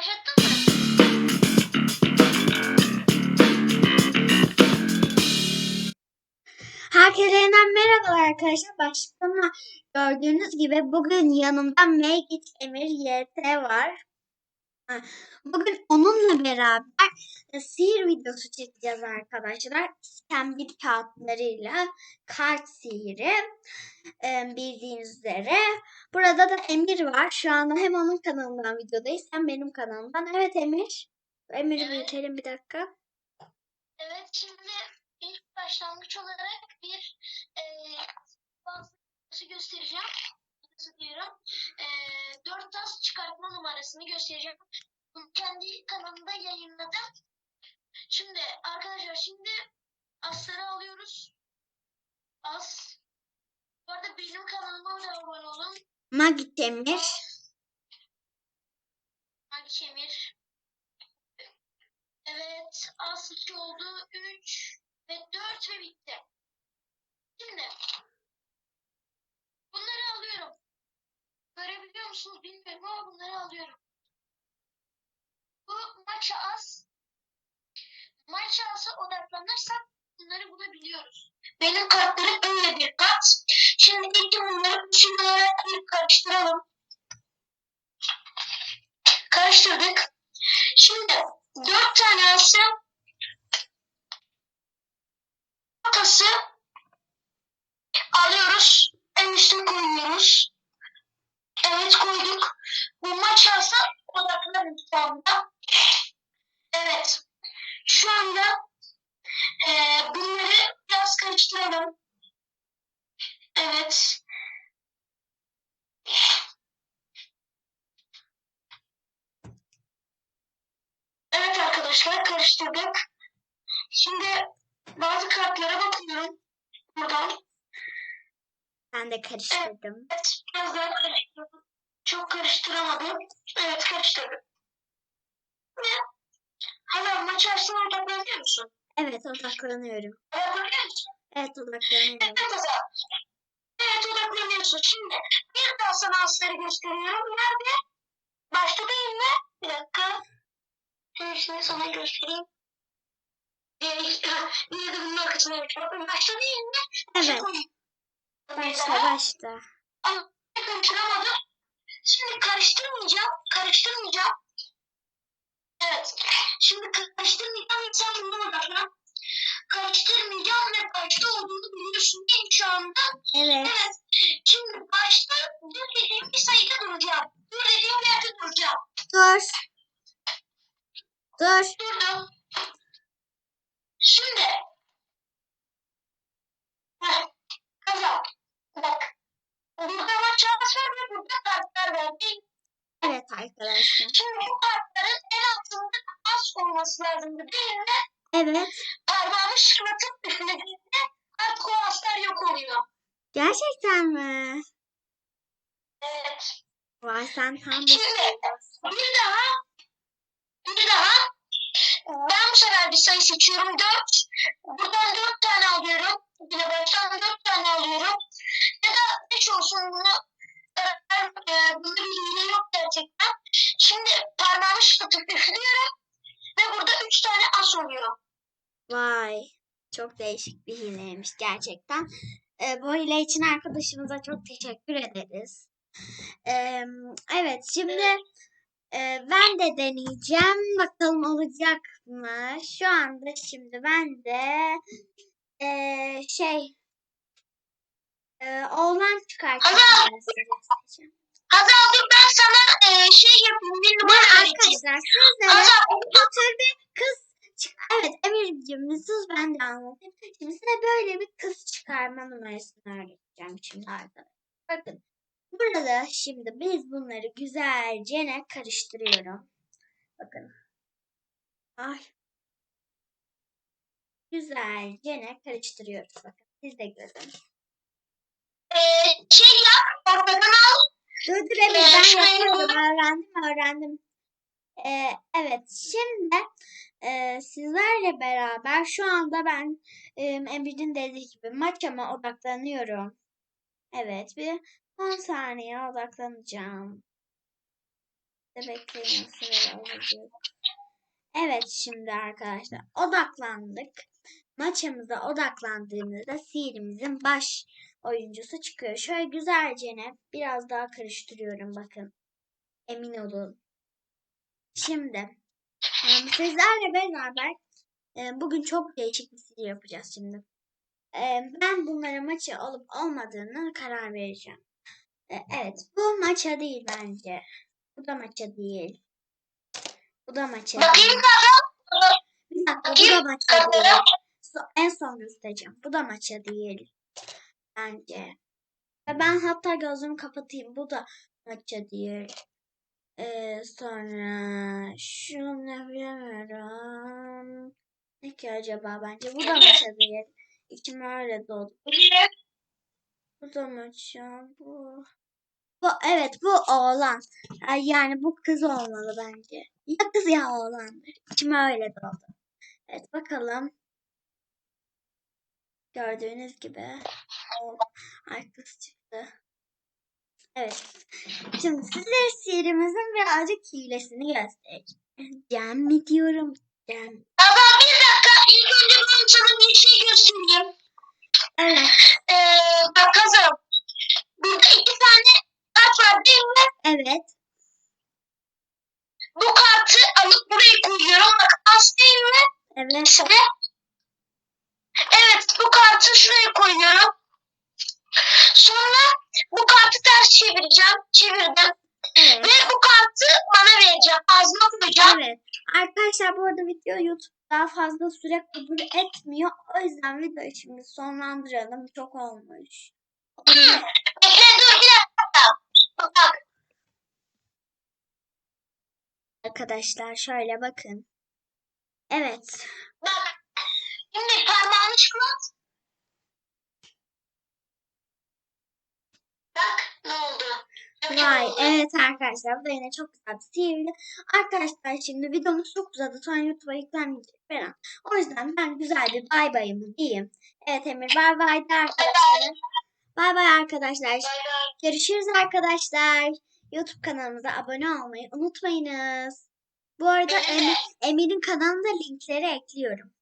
Başlattın mı? Herkese yeniden merhabalar arkadaşlar. Başlıkta gördüğünüz gibi bugün yanımda Megit Emir YT var. Bugün onunla beraber sihir videosu çekeceğiz arkadaşlar. İskambil kağıtlarıyla kart sihiri e, bildiğiniz üzere. Burada da Emir var. Şu anda hem onun kanalından videodayız hem benim kanalımdan. Evet Emir. Emir'i Evet. büyütelim bir dakika. Evet şimdi ilk başlangıç olarak bir e, bazı göstereceğim. Nasıl diyorum? E, dört tas çıkartma numarasını göstereceğim. Kendi kanalımda yayınladım. Şimdi arkadaşlar şimdi asları alıyoruz. As. Bu arada benim kanalıma da abone olun. Magit Emir. Hangi Emir? Evet. 2 oldu. 3 ve 4 ve bitti. Şimdi bunları alıyorum. Görebiliyor musunuz bilmiyorum ama bunları alıyorum. Bu maça az. Maça az'a odaklanırsak bunları bulabiliyoruz. Benim kartlarım böyle bir kat. Şimdi ilk bunları olarak bir karıştıralım. Karıştırdık. Şimdi dört tane ası makası alıyoruz. En üstüne koyuyoruz. Evet koyduk. Bu maç alsa odaklanın şu anda. Evet. Şu anda eee, bunları biraz karıştıralım. Evet. Evet arkadaşlar karıştırdık. Şimdi bazı kartlara bakıyorum. Buradan. Ben de karıştırdım. Evet biraz daha karıştırdım. Çok karıştıramadım. Evet karıştırdım. Ne? Hala maç arasına odaklanıyor musun? Evet odaklanıyorum. Odaklanıyor musun? Evet odaklanıyorum. Evet. Evet odaklanıyorsun. Şimdi bir daha sana asları gösteriyorum. Nerede? Başta değil mi? Bir dakika. Hepsini sana göstereyim. Niye de bunun arkasına yapıyorum? Başta değil mi? Evet. Başla başla. Ama karıştıramadım. Şimdi karıştırmayacağım. Karıştırmayacağım. Evet. Şimdi karıştırmayacağım. Sen bundan odaklan. Karıştırmayacağım ve başta olduğunu biliyorsun değil mi şu anda? Evet. Evet. Şimdi başta dur dediğim bir sayıda duracağım. Dur dediğim yerde duracağım. Dur. Dur. Şimdi. Heh. Kazan. Bak. Burada maç var ve burada kartlar var. değil? Evet arkadaşlar. Şimdi bu kartların en altında az olması lazımdı değil mi? Evet. Parmağımı şıklatıp üflediğimde artık o aslar yok oluyor. Gerçekten mi? Evet. Vay sen tam Şimdi bir daha bir daha ben bu sefer bir sayı seçiyorum. Dört. Buradan dört tane alıyorum. Yine baştan dört tane alıyorum. Ya da beş olsun bunu ben, e, bunda bir hile yok gerçekten. Şimdi parmağımı şıklatıp üflüyorum. Ve burada üç tane as oluyor. Vay. Çok değişik bir hileymiş gerçekten. Ee, bu hile için arkadaşımıza çok teşekkür ederiz. Ee, evet şimdi e, ben de deneyeceğim. Bakalım olacak mı? Şu anda şimdi ben de e, şey e, oğlan çıkartacağım. Hazal! dur ben sana e, şey yapayım. Bir numara arkadaşlar sizlere tür bir kız çık Evet Emir'cim sus ben de anlatayım. Şimdi size böyle bir kız çıkarma numarasını öğreteceğim şimdi arkadaşlar. Bakın burada şimdi biz bunları güzelce ne karıştırıyorum. Bakın. Ay. Güzelce ne karıştırıyoruz bakın. Siz de görün. e, şey yap. Ortadan al. Dur dur Ee, ben yapıyorum. yazın. Öğrendim öğrendim. Ee, evet şimdi e, sizlerle beraber şu anda ben e, Emir'in dediği gibi maçama odaklanıyorum. Evet bir 10 saniye odaklanacağım. De bekleyin olacak. Evet şimdi arkadaşlar odaklandık. Maçımıza odaklandığımızda sihirimizin baş oyuncusu çıkıyor. Şöyle güzelce ne biraz daha karıştırıyorum bakın. Emin olun. Şimdi sizlerle beraber bugün çok değişik bir sihir yapacağız şimdi. Ben bunlara maçı olup olmadığını karar vereceğim. E, evet bu maça değil bence. Bu da maça değil. Bu da maça değil. Bir dakika bu da maça değil. So- en son göstereceğim. Bu da maça değil. Bence. Ve ben hatta gözümü kapatayım. Bu da maça değil. Ee, sonra şunu ne bilemiyorum. Ne ki acaba bence? Bu da maça değil. İçime öyle doldu. Bu da maça. Bu. Bu evet bu oğlan. Yani bu kız olmalı bence. Ya kız ya oğlandır. İçime öyle doldu. Evet bakalım. Gördüğünüz gibi. o- Ay kız çıktı. Evet. Şimdi size sihirimizin birazcık hilesini göstereceğim. Cem mi diyorum? Cem. Baba bir dakika. İlk önce ben sana bir şey göstereyim. Evet. Ee, bak kızım. Burada iki tane kart var değil mi? Evet. Bu kartı alıp buraya koyuyorum. Bak az değil mi? Evet. İşte. Evet bu kartı şuraya koyuyorum. Sonra bu kartı ters çevireceğim. Çevirdim. Evet. Ve bu kartı bana vereceğim. Ağzına koyacağım. Evet. Arkadaşlar bu arada video YouTube daha fazla süre kabul etmiyor. O yüzden videoyu şimdi sonlandıralım. Çok olmuş. Bekle dur bir dakika. Bak. Arkadaşlar şöyle bakın. Evet. Bak. Şimdi parmağını şıklat. Bak ne oldu. Vay evet arkadaşlar bu da yine çok güzel bir sihirli. Arkadaşlar şimdi videomuz çok uzadı sonra YouTube'a yüklenmeyecek falan. O yüzden ben güzel bir bay bayımı diyeyim. Evet Emir bay bay de arkadaşlar. Bay bay arkadaşlar. Bay bay. Görüşürüz arkadaşlar. YouTube kanalımıza abone olmayı unutmayınız. Bu arada Emir, Emir'in kanalında linkleri ekliyorum.